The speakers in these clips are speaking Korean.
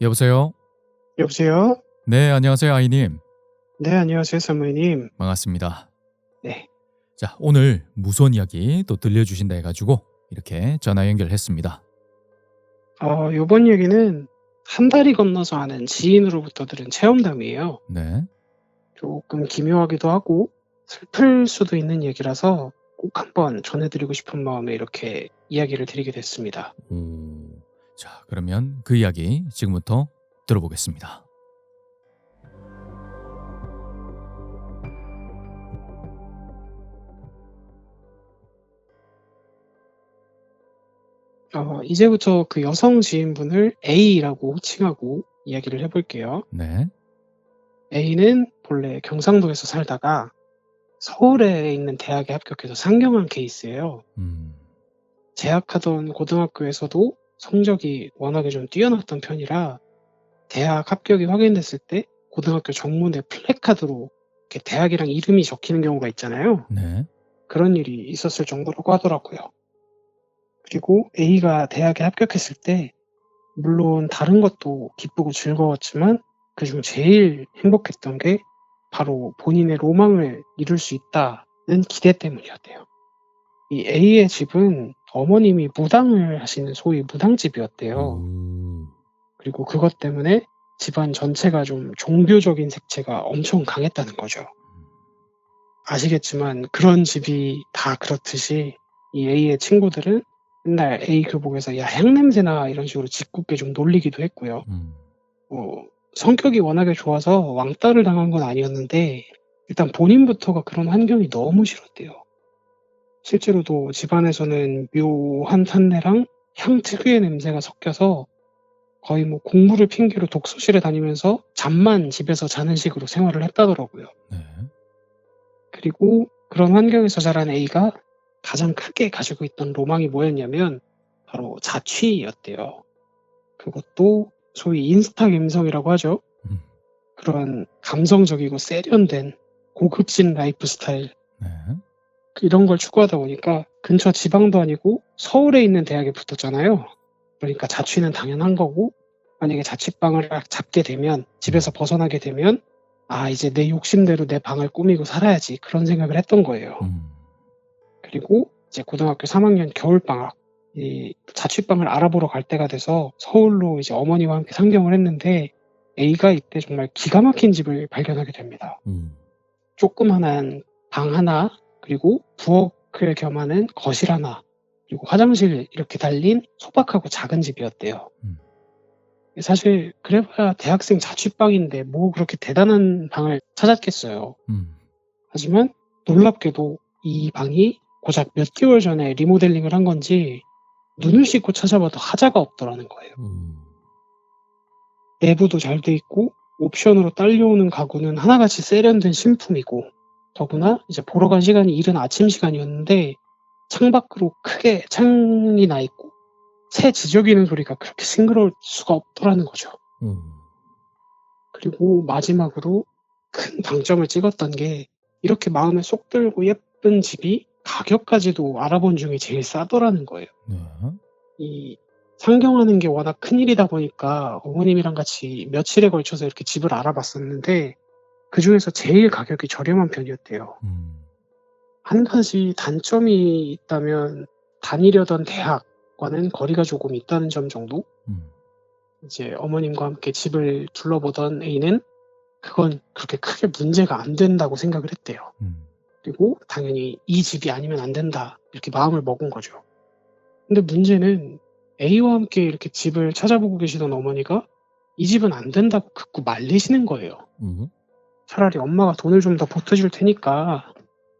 여보세요? 여보세요? 네, 안녕하세요, 아이님. 네, 안녕하세요, 사모님. 반갑습니다. 네. 자, 오늘 무서운 이야기 또 들려주신다 해가지고 이렇게 전화 연결했습니다. 어, 요번 얘기는 한 다리 건너서 아는 지인으로부터 들은 체험담이에요. 네. 조금 기묘하기도 하고 슬플 수도 있는 얘기라서 꼭 한번 전해드리고 싶은 마음에 이렇게 이야기를 드리게 됐습니다. 오, 자, 그러면 그 이야기 지금부터 들어보겠습니다. 어, 이제부터 그 여성 지인분을 A라고 호칭하고 이야기를 해볼게요. 네. A는 본래 경상도에서 살다가 서울에 있는 대학에 합격해서 상경한 케이스예요. 음, 재학하던 고등학교에서도 성적이 워낙에 좀 뛰어났던 편이라 대학 합격이 확인됐을 때 고등학교 정문에 플래카드로 이렇게 대학이랑 이름이 적히는 경우가 있잖아요. 네. 그런 일이 있었을 정도라고 하더라고요. 그리고 A가 대학에 합격했을 때 물론 다른 것도 기쁘고 즐거웠지만 그중 제일 행복했던 게 바로 본인의 로망을 이룰 수 있다는 기대 때문이었대요. 이 A의 집은 어머님이 무당을 하시는 소위 무당집이었대요. 오, 그리고 그것 때문에 집안 전체가 좀 종교적인 색채가 엄청 강했다는 거죠. 아시겠지만 그런 집이 다 그렇듯이 이 A의 친구들은 맨날 A 교복에서 야 향냄새나 이런 식으로 짓궂게 좀 놀리기도 했고요. 음, 뭐 성격이 워낙에 좋아서 왕따를 당한 건 아니었는데 일단 본인부터가 그런 환경이 너무 싫었대요. 실제로도 집안에서는 묘한 탄내랑 향 특유의 냄새가 섞여서 거의 뭐 공부를 핑계로 독서실에 다니면서 잠만 집에서 자는 식으로 생활을 했다더라고요. 네. 그리고 그런 환경에서 자란 A가 가장 크게 가지고 있던 로망이 뭐였냐면 바로 자취였대요. 그것도 소위 인스타 감성이라고 하죠. 음, 그런 감성적이고 세련된 고급진 라이프 스타일 네. 이런 걸 추구하다 보니까 근처 지방도 아니고 서울에 있는 대학에 붙었잖아요. 그러니까 자취는 당연한 거고 만약에 자취방을 잡게 되면 집에서 벗어나게 되면 아 이제 내 욕심대로 내 방을 꾸미고 살아야지 그런 생각을 했던 거예요. 음, 그리고 이제 고등학교 3학년 겨울방학 이 자취방을 알아보러 갈 때가 돼서 서울로 이제 어머니와 함께 상경을 했는데 A가 이때 정말 기가 막힌 집을 발견하게 됩니다. 음, 조그만한 방 하나 그리고 부엌을 겸하는 거실 하나 그리고 화장실 이렇게 달린 소박하고 작은 집이었대요. 음. 사실 그래봐야 대학생 자취방인데 뭐 그렇게 대단한 방을 찾았겠어요. 음, 하지만 놀랍게도 이 방이 고작 몇 개월 전에 리모델링을 한 건지 눈을 씻고 찾아봐도 하자가 없더라는 거예요. 음, 내부도 잘 돼 있고 옵션으로 딸려오는 가구는 하나같이 세련된 신품이고 더구나 이제 보러 간 시간이 이른 아침 시간이었는데 창밖으로 크게 창이 나 있고 새 지저귀는 소리가 그렇게 싱그러울 수가 없더라는 거죠. 음, 그리고 마지막으로 큰 방점을 찍었던 게 이렇게 마음에 쏙 들고 예쁜 집이 가격까지도 알아본 중에 제일 싸더라는 거예요. 네. 이 상경하는 게 워낙 큰 일이다 보니까 어머님이랑 같이 며칠에 걸쳐서 이렇게 집을 알아봤었는데 그중에서 제일 가격이 저렴한 편이었대요. 음, 한 가지 단점이 있다면 다니려던 대학과는 거리가 조금 있다는 점 정도? 음, 이제 어머님과 함께 집을 둘러보던 A는 그건 그렇게 크게 문제가 안 된다고 생각을 했대요. 음, 그리고 당연히 이 집이 아니면 안 된다. 이렇게 마음을 먹은 거죠. 근데 문제는 A와 함께 이렇게 집을 찾아보고 계시던 어머니가 이 집은 안 된다고 극구 말리시는 거예요. 음, 차라리 엄마가 돈을 좀 더 보태줄 테니까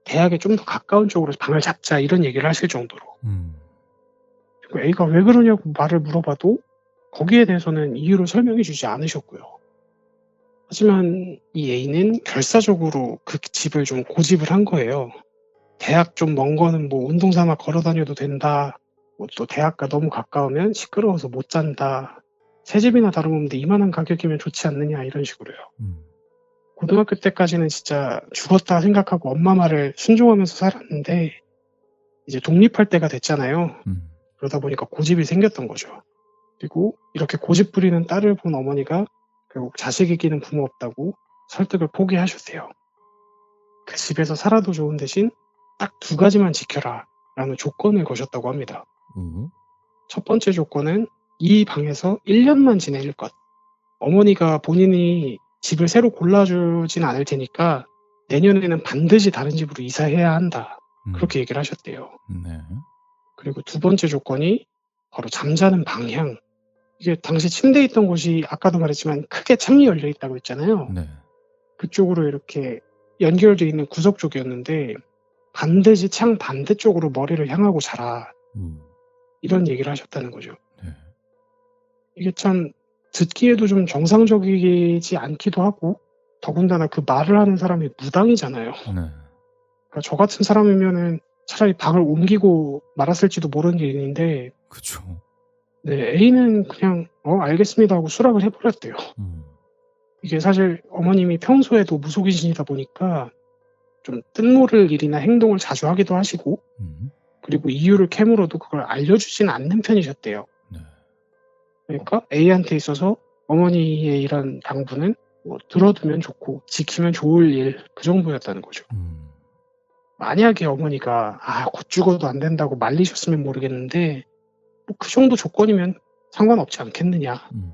대학에 좀 더 가까운 쪽으로 방을 잡자 이런 얘기를 하실 정도로. 음, 그리고 A가 왜 그러냐고 말을 물어봐도 거기에 대해서는 이유를 설명해 주지 않으셨고요. 하지만 이 A는 결사적으로 그 집을 좀 고집을 한 거예요. 대학 좀 먼 거는 뭐 운동 삼아 걸어 다녀도 된다. 뭐 또 대학과 너무 가까우면 시끄러워서 못 잔다. 새 집이나 다름없는데 이만한 가격이면 좋지 않느냐 이런 식으로요. 음, 고등학교 때까지는 진짜 죽었다 생각하고 엄마 말을 순종하면서 살았는데 이제 독립할 때가 됐잖아요. 음, 그러다 보니까 고집이 생겼던 거죠. 그리고 이렇게 고집 부리는 딸을 본 어머니가 결국 자식 이기는 부모 없다고 설득을 포기하셨대요. 그 집에서 살아도 좋은 대신 딱 두 가지만 지켜라 라는 조건을 거셨다고 합니다. 음. 첫 번째 조건은 이 방에서 1년만 지낼 것. 어머니가 본인이 집을 새로 골라주진 않을 테니까 내년에는 반드시 다른 집으로 이사해야 한다. 음. 그렇게 얘기를 하셨대요. 네. 그리고 두 번째 조건이 바로 잠자는 방향. 이게 당시 침대에 있던 곳이 아까도 말했지만 크게 창이 열려 있다고 했잖아요. 네. 그쪽으로 이렇게 연결되어 있는 구석 쪽이었는데 반드시 창 반대쪽으로 머리를 향하고 자라. 음. 이런 얘기를 하셨다는 거죠. 네. 이게 참 듣기에도 좀 정상적이지 않기도 하고 더군다나 그 말을 하는 사람이 무당이잖아요. 네. 그러니까 저 같은 사람이면은 차라리 방을 옮기고 말았을지도 모르는 일인데 그쵸. 네, A는 그냥 어 알겠습니다 하고 수락을 해버렸대요. 음. 이게 사실 어머님이 평소에도 무속이신이다 보니까 좀 뜻모를 일이나 행동을 자주 하기도 하시고 음. 그리고 이유를 캐물어도 그걸 알려주지는 않는 편이셨대요. 네. 그러니까 A한테 있어서 어머니의 이런 당부는 뭐 들어두면 좋고 지키면 좋을 일 그 정도였다는 거죠. 음. 만약에 어머니가 아 곧 죽어도 안 된다고 말리셨으면 모르겠는데 뭐 그 정도 조건이면 상관없지 않겠느냐 음.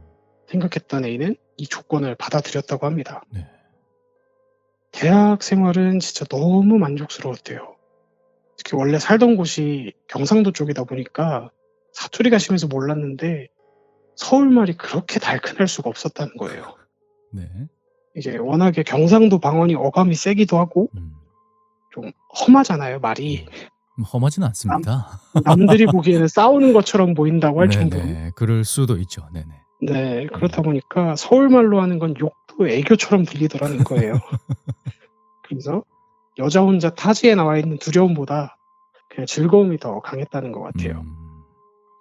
생각했던 A는 이 조건을 받아들였다고 합니다. 네. 대학 생활은 진짜 너무 만족스러웠대요. 특히 원래 살던 곳이 경상도 쪽이다 보니까 사투리가 심해서 몰랐는데 서울말이 그렇게 달큰할 수가 없었다는 거예요. 네. 이제 워낙에 경상도 방언이 어감이 세기도 하고 음. 좀 험하잖아요, 말이. 음, 험하진 않습니다. 남 들이 보기에는 싸우는 것처럼 보인다고 할 정도로. 네네. 그럴 수도 있죠. 네네. 네, 그렇다 보니까 서울말로 하는 건 욕도 애교처럼 들리더라는 거예요. 그래서 여자 혼자 타지에 나와 있는 두려움보다 그냥 즐거움이 더 강했다는 것 같아요. 음.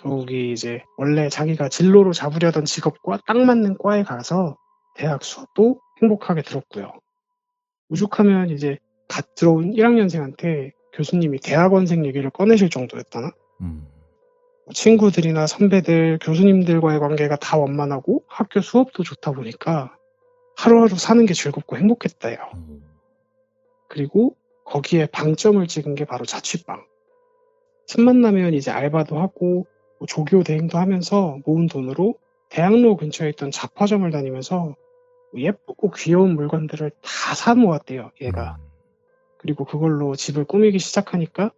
더욱이 이제 원래 자기가 진로로 잡으려던 직업과 딱 맞는 과에 가서 대학 수업도 행복하게 들었고요. 오죽하면 이제 갓 들어온 1학년생한테 교수님이 대학원생 얘기를 꺼내실 정도였다나? 음. 뭐 친구들이나 선배들, 교수님들과의 관계가 다 원만하고 학교 수업도 좋다 보니까 하루하루 사는 게 즐겁고 행복했다요. 음. 그리고 거기에 방점을 찍은 게 바로 자취방. 틈만 나면 이제 알바도 하고 뭐 조교 대행도 하면서 모은 돈으로 대학로 근처에 있던 잡화점을 다니면서 뭐 예쁘고 귀여운 물건들을 다 사 모았대요, 얘가. 음. 그리고 그걸로 집을 꾸미기 시작하니까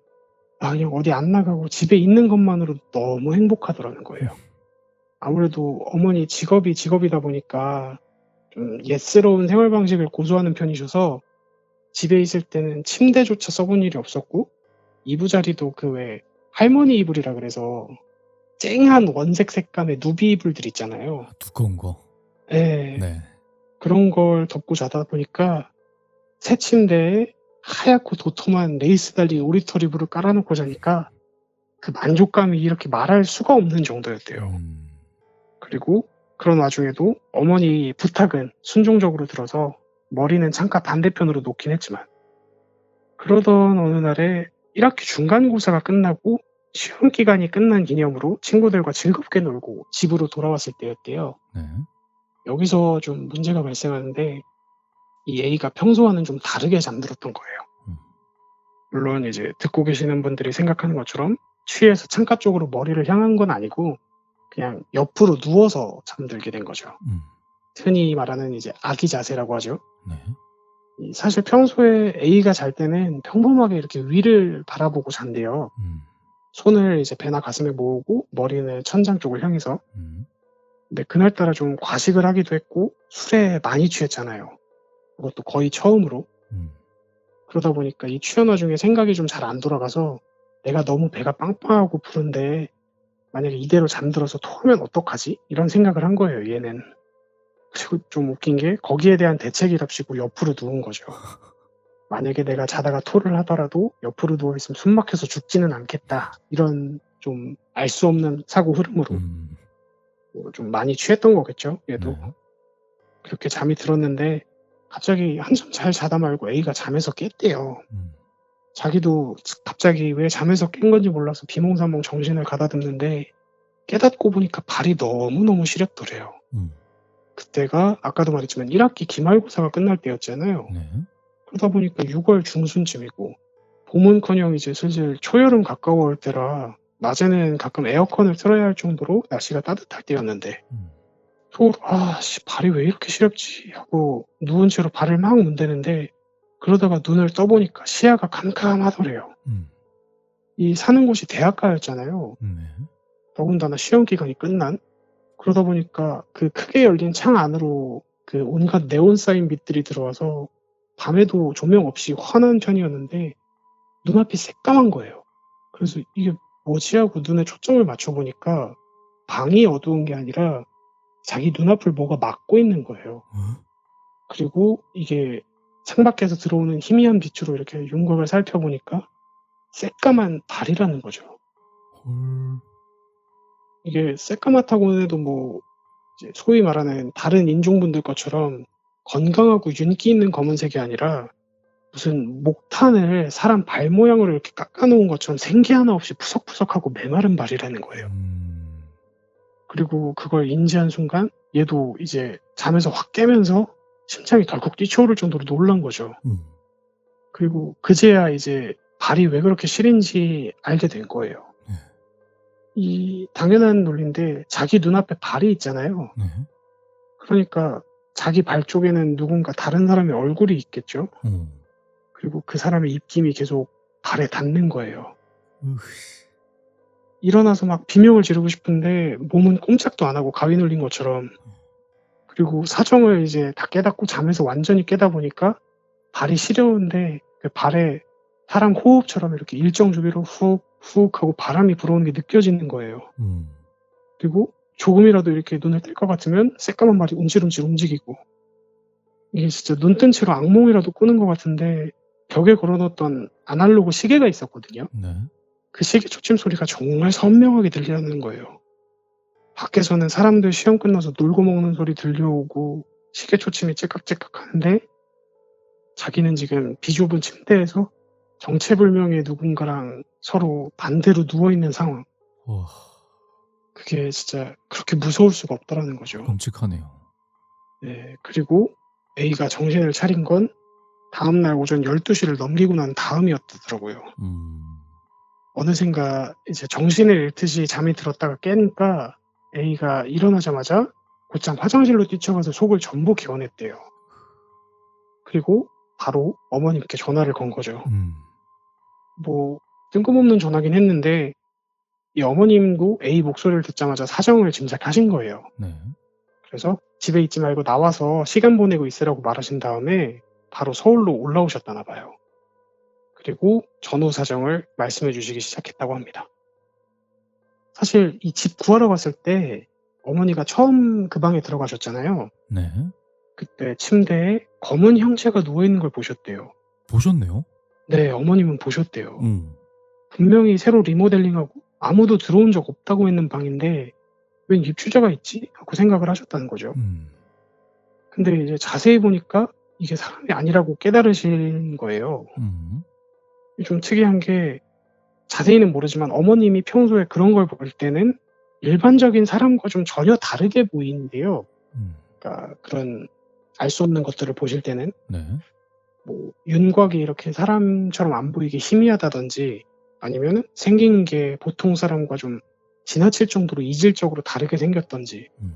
아 그냥 어디 안 나가고 집에 있는 것만으로도 너무 행복하더라는 거예요. 아무래도 어머니 직업이 직업이다 보니까 좀 옛스러운 생활 방식을 고수하는 편이셔서 집에 있을 때는 침대조차 써본 일이 없었고 이부자리도 그왜 할머니 이불이라 그래서 쨍한 원색 색감의 누비 이불들 있잖아요. 두꺼운 거. 예. 네. 그런 걸 덮고 자다 보니까 새 침대에 하얗고 도톰한 레이스 달린 오리털 이불을 깔아놓고 자니까 그 만족감이 이렇게 말할 수가 없는 정도였대요. 음. 그리고 그런 와중에도 어머니 부탁은 순종적으로 들어서 머리는 창가 반대편으로 놓긴 했지만 그러던 어느 날에 1학기 중간고사가 끝나고 시험 기간이 끝난 기념으로 친구들과 즐겁게 놀고 집으로 돌아왔을 때였대요. 네. 여기서 좀 문제가 발생하는데 이 A가 평소와는 좀 다르게 잠들었던 거예요. 음. 물론 이제 듣고 계시는 분들이 생각하는 것처럼 취해서 창가 쪽으로 머리를 향한 건 아니고 그냥 옆으로 누워서 잠들게 된 거죠. 음. 흔히 말하는 이제 아기 자세라고 하죠. 네. 이 사실 평소에 A가 잘 때는 평범하게 이렇게 위를 바라보고 잔대요. 음. 손을 이제 배나 가슴에 모으고 머리는 천장 쪽을 향해서 음. 근데 그날따라 좀 과식을 하기도 했고 술에 많이 취했잖아요. 그것도 거의 처음으로. 음. 그러다 보니까 이 취한 와중에 생각이 좀 잘 안 돌아가서 내가 너무 배가 빵빵하고 부른데 만약에 이대로 잠들어서 토하면 어떡하지? 이런 생각을 한 거예요, 얘는. 그리고 좀 웃긴 게 거기에 대한 대책이랍시고 옆으로 누운 거죠. 만약에 내가 자다가 토를 하더라도 옆으로 누워있으면 숨 막혀서 죽지는 않겠다. 이런 좀 알 수 없는 사고 흐름으로 음. 뭐 좀 많이 취했던 거겠죠, 얘도. 네. 그렇게 잠이 들었는데 갑자기 한참 잘 자다 말고 A가 잠에서 깼대요. 음. 자기도 갑자기 왜 잠에서 깬 건지 몰라서 비몽사몽 정신을 가다듬는데 깨닫고 보니까 발이 너무너무 시렵더래요. 음. 그때가 아까도 말했지만 1학기 기말고사가 끝날 때였잖아요. 네. 그러다 보니까 6월 중순쯤이고 봄은커녕 이제 슬슬 초여름 가까워올 때라 낮에는 가끔 에어컨을 틀어야 할 정도로 날씨가 따뜻할 때였는데 음. 속으로 아, 씨, 발이 왜 이렇게 시렵지 하고 누운 채로 발을 막 문대는데 그러다가 눈을 떠보니까 시야가 캄캄하더래요. 음. 이 사는 곳이 대학가였잖아요. 네. 더군다나 시험 기간이 끝난 그러다 보니까 그 크게 열린 창 안으로 그 온갖 네온 사인 빛들이 들어와서 밤에도 조명 없이 환한 편이었는데 눈앞이 새까만 거예요. 그래서 이게 뭐지 하고 눈에 초점을 맞춰보니까 방이 어두운 게 아니라 자기 눈앞을 뭐가 막고 있는 거예요. 어? 그리고 이게 창밖에서 들어오는 희미한 빛으로 이렇게 윤곽을 살펴보니까 새까만 발이라는 거죠. 헐. 이게 새까맣다고는 해도 뭐 소위 말하는 다른 인종분들 것처럼 건강하고 윤기 있는 검은색이 아니라 무슨 목탄을 사람 발 모양으로 이렇게 깎아놓은 것처럼 생기 하나 없이 푸석푸석하고 메마른 발이라는 거예요. 음. 그리고 그걸 인지한 순간 얘도 이제 잠에서 확 깨면서 심장이 덜컥 뛰쳐오를 정도로 놀란 거죠. 음. 그리고 그제야 이제 발이 왜 그렇게 시린지 알게 된 거예요. 네. 이 당연한 논리인데 자기 눈앞에 발이 있잖아요. 네. 그러니까 자기 발 쪽에는 누군가 다른 사람의 얼굴이 있겠죠. 어. 그리고 그 사람의 입김이 계속 발에 닿는 거예요. 으흐. 일어나서 막 비명을 지르고 싶은데 몸은 꼼짝도 안 하고 가위 눌린 것처럼. 그리고 사정을 이제 다 깨닫고 잠에서 완전히 깨다 보니까 발이 시려운데 그 발에 사람 호흡처럼 이렇게 일정 주기로 훅, 훅 하고 바람이 불어오는 게 느껴지는 거예요. 음. 그리고 조금이라도 이렇게 눈을 뜰것 같으면 새까만 발이 움찔움찔 움직이고 이게 진짜 눈 뜬 채로 악몽이라도 꾸는 것 같은데 벽에 걸어놓었던 아날로그 시계가 있었거든요. 네. 그 시계 초침 소리가 정말 선명하게 들리는 거예요. 밖에서는 사람들 시험 끝나서 놀고 먹는 소리 들려오고 시계 초침이 째깍째깍 하는데 자기는 지금 비좁은 침대에서 정체불명의 누군가랑 서로 반대로 누워있는 상황. 와. 그게 진짜 그렇게 무서울 수가 없다라는 거죠. 끔찍하네요. 네, 그리고 A가 정신을 차린 건 다음 날 오전 12시를 넘기고 난 다음이었더라고요. 음. 어느샌가 이제 정신을 잃듯이 잠이 들었다가 깨니까 A가 일어나자마자 곧장 화장실로 뛰쳐가서 속을 전부 개원했대요. 그리고 바로 어머님께 전화를 건 거죠. 음. 뭐 뜬금없는 전화긴 했는데 이 어머님도 A 목소리를 듣자마자 사정을 짐작하신 거예요. 네. 그래서 집에 있지 말고 나와서 시간 보내고 있으라고 말하신 다음에 바로 서울로 올라오셨다나 봐요. 그리고 전후 사정을 말씀해 주시기 시작했다고 합니다. 사실 이 집 구하러 갔을 때 어머니가 처음 그 방에 들어가셨잖아요. 네. 그때 침대에 검은 형체가 누워있는 걸 보셨대요. 보셨네요? 네, 어머님은 보셨대요. 음. 분명히 새로 리모델링하고 아무도 들어온 적 없다고 했는 방인데 웬 입주자가 있지? 하고 생각을 하셨다는 거죠. 음. 근데 이제 자세히 보니까 이게 사람이 아니라고 깨달으신 거예요. 음. 좀 특이한 게 자세히는 모르지만 어머님이 평소에 그런 걸 볼 때는 일반적인 사람과 좀 전혀 다르게 보이는데요. 음. 그러니까 그런 알 수 없는 것들을 보실 때는 네. 뭐 윤곽이 이렇게 사람처럼 안 보이게 희미하다든지 아니면 생긴 게 보통 사람과 좀 지나칠 정도로 이질적으로 다르게 생겼던지 음.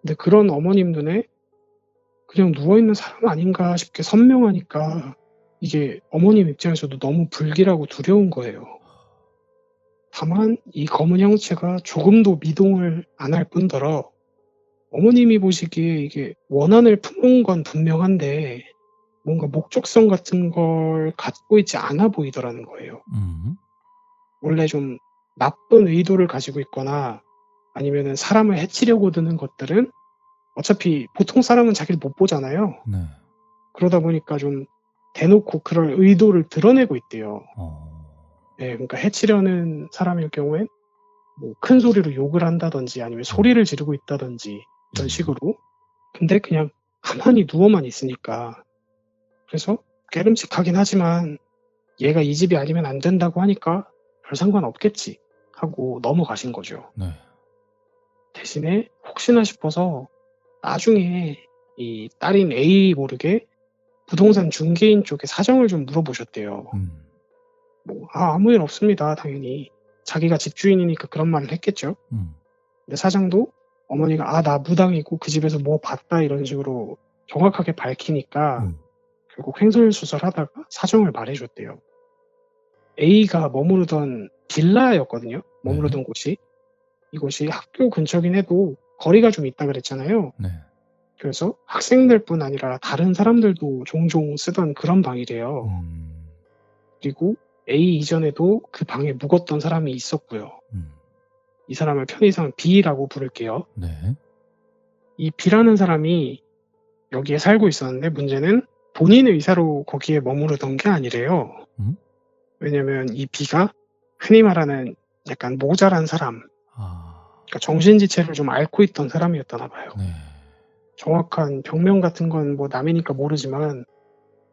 근데 그런 어머님 눈에 그냥 누워있는 사람 아닌가 싶게 선명하니까 이게 어머님 입장에서도 너무 불길하고 두려운 거예요. 다만 이 검은 형체가 조금도 미동을 안 할 뿐더러 어머님이 보시기에 이게 원한을 품은 건 분명한데 뭔가 목적성 같은 걸 갖고 있지 않아 보이더라는 거예요. 음. 원래 좀 나쁜 의도를 가지고 있거나 아니면은 사람을 해치려고 드는 것들은 어차피 보통 사람은 자기를 못 보잖아요. 네. 그러다 보니까 좀 대놓고 그럴 의도를 드러내고 있대요. 어. 네, 그러니까 해치려는 사람일 경우엔 뭐 큰 소리로 욕을 한다든지 아니면 소리를 지르고 있다든지 이런 식으로. 근데 그냥 가만히 누워만 있으니까. 그래서 깨름직하긴 하지만 얘가 이 집이 아니면 안 된다고 하니까 별 상관 없겠지 하고 넘어가신 거죠. 네. 대신에 혹시나 싶어서 나중에 이 딸인 A 모르게 부동산 중개인 쪽에 사정을 좀 물어보셨대요. 음. 뭐, 아, 아무 일 없습니다. 당연히. 자기가 집주인이니까 그런 말을 했겠죠. 음. 근데 사장도 어머니가 아, 나 무당이고 그 집에서 뭐 봤다 이런 식으로 정확하게 밝히니까 음. 결국 횡설수설하다가 사정을 말해줬대요. A가 머무르던 빌라였거든요. 머무르던 곳이. 이곳이 학교 근처긴 해도 거리가 좀 있다 그랬잖아요. 네. 그래서 학생들뿐 아니라 다른 사람들도 종종 쓰던 그런 방이래요. 음. 그리고 A 이전에도 그 방에 묵었던 사람이 있었고요. 음. 이 사람을 편의상 B라고 부를게요. 네. 이 B라는 사람이 여기에 살고 있었는데 문제는 본인의 의사로 거기에 머무르던 게 아니래요. 음? 왜냐면 이 B가 흔히 말하는 약간 모자란 사람, 아. 그러니까 정신지체를 좀 앓고 있던 사람이었다나 봐요. 네. 정확한 병명 같은 건 뭐 남이니까 모르지만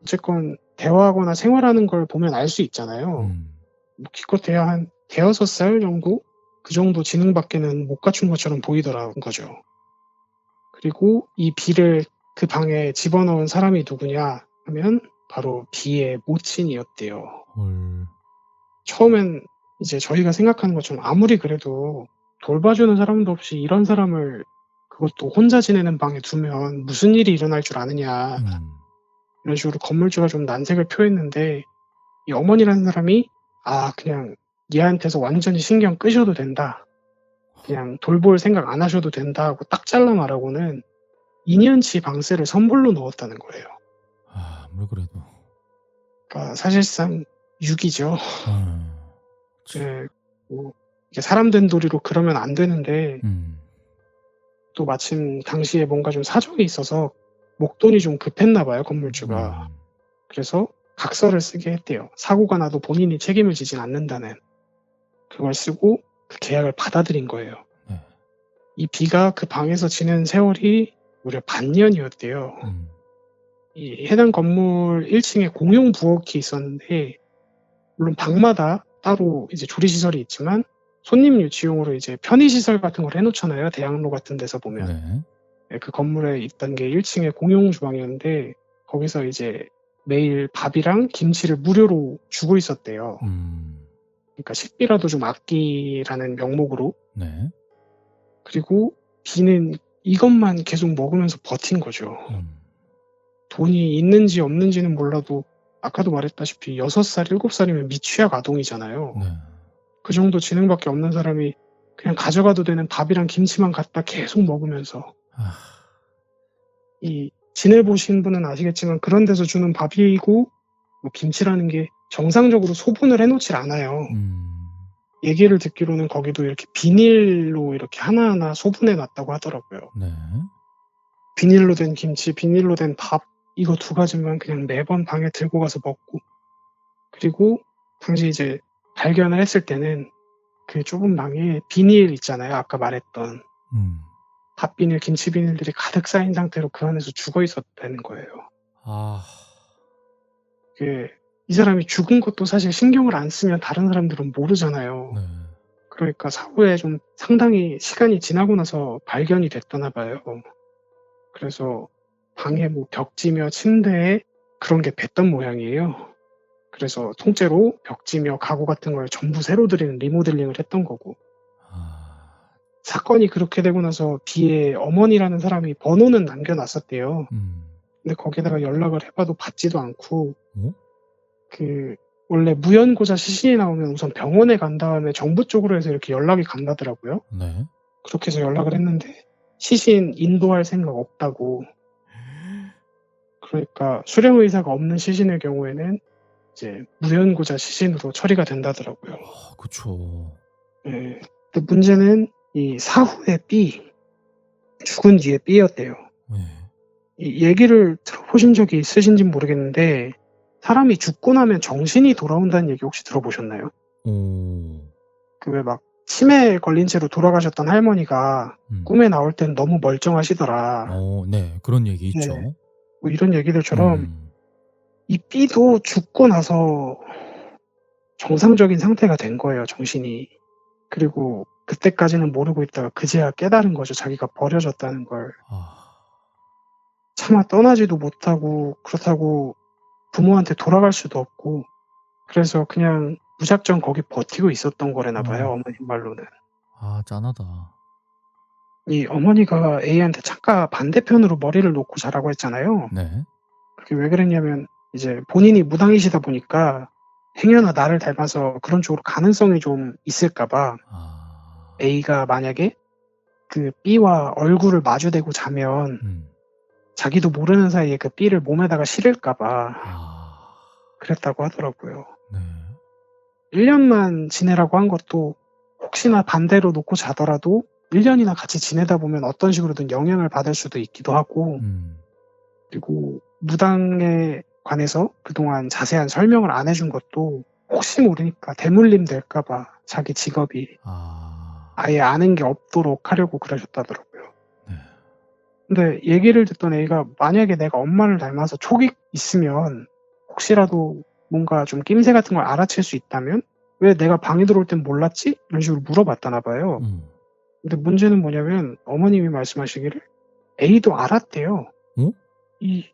어쨌건 대화하거나 생활하는 걸 보면 알 수 있잖아요. 음. 뭐 기껏해야 한 대여섯 살 정도? 그 정도 지능밖에는 못 갖춘 것처럼 보이더라는 거죠. 그리고 이 B를 그 방에 집어넣은 사람이 누구냐 하면 바로 B의 모친이었대요. 헐. 처음엔 이제 저희가 생각하는 것처럼 아무리 그래도 돌봐주는 사람도 없이 이런 사람을 그것도 혼자 지내는 방에 두면 무슨 일이 일어날 줄 아느냐 음. 이런 식으로 건물주가 좀 난색을 표했는데 이 어머니라는 사람이 아 그냥 얘한테서 완전히 신경 끄셔도 된다 그냥 돌볼 생각 안 하셔도 된다 하고 딱 잘라 말하고는 2년치 방세를 선불로 넣었다는 거예요 아, 아무리 그래도. 그러니까 사실상 6이죠 음. 예, 뭐 이게 사람 된 도리로 그러면 안 되는데 음. 또 마침 당시에 뭔가 좀 사정이 있어서 목돈이 좀 급했나 봐요 건물주가 음. 그래서 각서를 쓰게 했대요. 사고가 나도 본인이 책임을 지진 않는다는 그걸 쓰고 그 계약을 받아들인 거예요. 네. 이 B가 그 방에서 지낸 세월이 무려 반년이었대요. 음. 이 해당 건물 1층에 공용 부엌이 있었는데 물론 방마다 따로 이제 조리 시설이 있지만 손님 유치용으로 이제 편의 시설 같은 걸 해놓잖아요. 대학로 같은 데서 보면 네. 네, 그 건물에 있던 게 1층에 공용 주방이었는데 거기서 이제 매일 밥이랑 김치를 무료로 주고 있었대요. 음. 그러니까 식비라도 좀 아끼라는 명목으로. 네. 그리고 B는 이것만 계속 먹으면서 버틴 거죠. 음. 돈이 있는지 없는지는 몰라도 아까도 말했다시피 6살, 7살이면 미취학 아동이잖아요. 네. 그 정도 지능밖에 없는 사람이 그냥 가져가도 되는 밥이랑 김치만 갖다 계속 먹으면서 아. 이 지내보신 분은 아시겠지만 그런 데서 주는 밥이고 뭐 김치라는 게 정상적으로 소분을 해놓질 않아요. 음. 얘기를 듣기로는 거기도 이렇게 비닐로 이렇게 하나하나 소분해 놨다고 하더라고요. 네. 비닐로 된 김치, 비닐로 된 밥, 이거 두 가지만 그냥 매번 방에 들고 가서 먹고. 그리고 당시 이제 발견을 했을 때는 그 좁은 방에 비닐 있잖아요. 아까 말했던 음. 밥 비닐, 김치 비닐들이 가득 쌓인 상태로 그 안에서 죽어 있었다는 거예요. 아. 그게 이 사람이 죽은 것도 사실 신경을 안 쓰면 다른 사람들은 모르잖아요. 네. 그러니까 사후에 좀 상당히 시간이 지나고 나서 발견이 됐다나 봐요. 그래서 방에 뭐 벽지며 침대에 그런 게 뱄던 모양이에요. 그래서 통째로 벽지며 가구 같은 걸 전부 새로 들이는 리모델링을 했던 거고. 아. 사건이 그렇게 되고 나서 B의 어머니라는 사람이 번호는 남겨놨었대요. 음. 근데 거기다가 연락을 해봐도 받지도 않고 어? 그 원래 무연고자 시신이 나오면 우선 병원에 간 다음에 정부 쪽으로 해서 이렇게 연락이 간다더라고요. 네. 그렇게 해서 연락을 했는데 시신 인도할 생각 없다고. 그러니까 수령 의사가 없는 시신의 경우에는 이제 무연고자 시신으로 처리가 된다더라고요. 아. 예. 근데 문제는 이 사후에 B 죽은 뒤에 B였대요. 네. 이 얘기를 들어보신 적이 있으신지 모르겠는데 사람이 죽고 나면 정신이 돌아온다는 얘기 혹시 들어보셨나요? 오. 그왜 막 치매에 걸린 채로 돌아가셨던 할머니가 음. 꿈에 나올 땐 너무 멀쩡하시더라. 어, 네. 그런 얘기 있죠. 네. 뭐 이런 얘기들처럼 음. 이 B도 죽고 나서 정상적인 상태가 된 거예요, 정신이. 그리고 그때까지는 모르고 있다가 그제야 깨달은 거죠. 자기가 버려졌다는 걸. 아, 차마 떠나지도 못하고 그렇다고 부모한테 돌아갈 수도 없고 그래서 그냥 무작정 거기 버티고 있었던 거래나 봐요. 음. 어머니 말로는. 아 짠하다. 이 어머니가 A한테 창가 반대편으로 머리를 놓고 자라고 했잖아요. 네. 그게 왜 그랬냐면 이제 본인이 무당이시다 보니까 행여나 나를 닮아서 그런 쪽으로 가능성이 좀 있을까 봐 아, A가 만약에 그 B와 얼굴을 마주대고 자면 음, 자기도 모르는 사이에 그 B를 몸에다가 실을까봐 아, 그랬다고 하더라고요. 네. 1년만 지내라고 한 것도 혹시나 반대로 놓고 자더라도 1년이나 같이 지내다 보면 어떤 식으로든 영향을 받을 수도 있기도 하고 음, 그리고 무당에 관해서 그동안 자세한 설명을 안 해준 것도 혹시 모르니까 대물림 될까봐 자기 직업이 아, 아예 아는 게 없도록 하려고 그러셨다더라고요. 네. 근데 얘기를 듣던 A가 만약에 내가 엄마를 닮아서 촉이 있으면 혹시라도 뭔가 좀 낌새 같은 걸 알아챌 수 있다면 왜 내가 방에 들어올 땐 몰랐지? 이런 식으로 물어봤다나 봐요. 음, 근데 문제는 뭐냐면 어머님이 말씀하시기를 A도 알았대요. 어? 이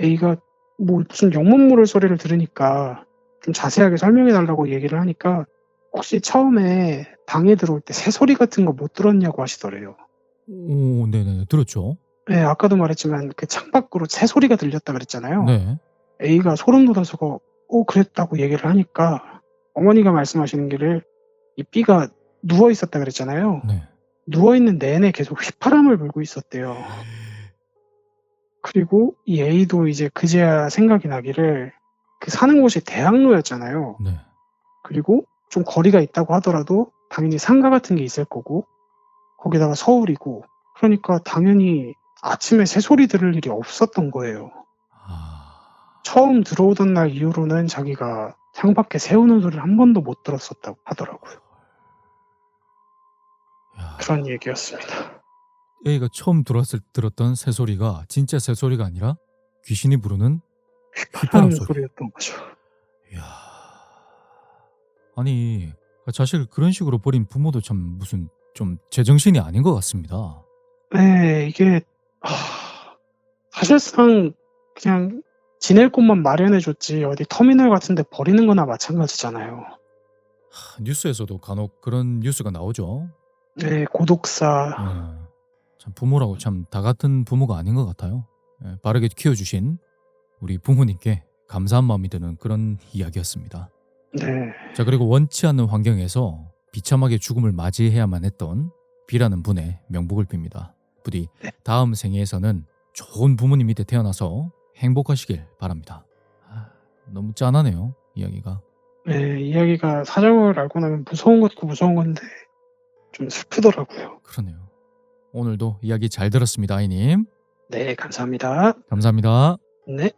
A가 뭐 무슨 영문 모를 소리를 들으니까 좀 자세하게 설명해 달라고 얘기를 하니까 혹시 처음에 방에 들어올 때 새소리 같은 거 못 들었냐고 하시더래요. 오, 네네 들었죠. 네, 아까도 말했지만 그 창밖으로 새 소리가 들렸다 그랬잖아요. 네. A가 소름 돋아서 어 그랬다고 얘기를 하니까 어머니가 말씀하시는 길을 이 B가 누워 있었다 그랬잖아요. 네. 누워 있는 내내 계속 휘파람을 불고 있었대요. 그리고 이 A도 이제 그제야 생각이 나기를 그 사는 곳이 대학로였잖아요. 네. 그리고 좀 거리가 있다고 하더라도 당연히 상가 같은 게 있을 거고 거기다가 서울이고 그러니까 당연히 아침에 새소리 들을 일이 없었던 거예요. 아, 처음 들어오던 날 이후로는 자기가 창밖에 새우는 소리를 한 번도 못 들었었다고 하더라고요. 야, 그런 얘기였습니다. A가 처음 때 들었던 새소리가 진짜 새소리가 아니라 귀신이 부르는 휘파람 소리. 소리 였던 거죠. 이야. 아니 자식을 그런 식으로 버린 부모도 참 무슨 좀 제정신이 아닌 것 같습니다. 네, 이게 하, 사실상 그냥 지낼 곳만 마련해줬지 어디 터미널 같은데 버리는 거나 마찬가지잖아요. 하, 뉴스에서도 간혹 그런 뉴스가 나오죠. 네, 고독사. 예. 참 부모라고 참 다 같은 부모가 아닌 것 같아요. 예, 바르게 키워주신 우리 부모님께 감사한 마음이 드는 그런 이야기였습니다. 네, 자 그리고 원치 않는 환경에서 비참하게 죽음을 맞이해야만 했던 B라는 분의 명복을 빕니다. 부디 네. 다음 생애에서는 좋은 부모님 밑에 태어나서 행복하시길 바랍니다. 아, 너무 짠하네요 이야기가. 네, 이야기가 사정을 알고 나면 무서운 것도 무서운 건데 좀 슬프더라고요. 그러네요. 오늘도 이야기 잘 들었습니다 아이님. 네, 감사합니다. 감사합니다. 네.